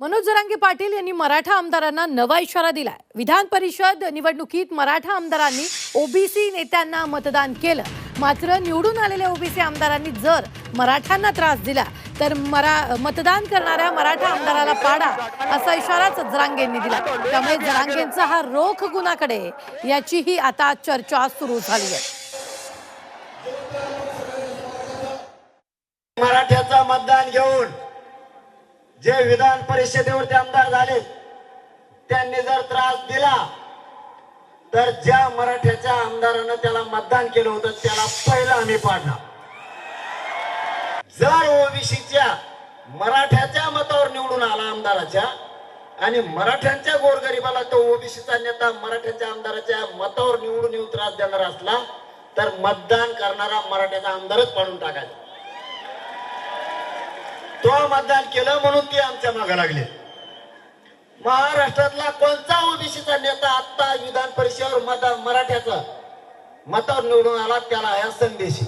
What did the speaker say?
मनोज जरांगे पाटील यांनी मराठा आमदारांना नवा इशारा दिलाय. विधान परिषद निवडणुकीत मराठा आमदारांनी ओबीसी नेत्यांना मतदान केलं. मात्र निवडून आलेल्या ओबीसी आमदारांनी जर मराठ्यांना त्रास दिला तर मरा मतदान करणाऱ्या मराठा आमदाराला पाडा असा इशाराच जरांगेंनी दिला. त्यामुळे जरांगेंचा हा रोख गुणाकडे याचीही आता चर्चा सुरू झाली आहे. मराठ्याचा मतदान घेऊन जे विधान परिषदेवरती आमदार झाले त्यांनी जर त्रास दिला तर ज्या मराठ्याच्या आमदारानं त्याला मतदान केलं होतं त्याला पहिलं आम्ही पाडला जर ओबीसीच्या मराठ्याच्या मतावर निवडून आला आमदाराच्या आणि मराठ्यांच्या गोरगरीबाला तो ओबीसीचा नेता मराठ्याच्या आमदाराच्या मतावर निवडून येऊन त्रास देणार असला तर मतदान करणारा मराठ्याचा आमदारच पाडून टाकायचा. तो मतदान केलं म्हणून ते आमच्या मागे लागले. महाराष्ट्रातला कोणता ओबीसीचा नेता आता विधान परिषदेवर मतदान मराठ्याचा? मतावर निवडून आला त्याला या संदेशी.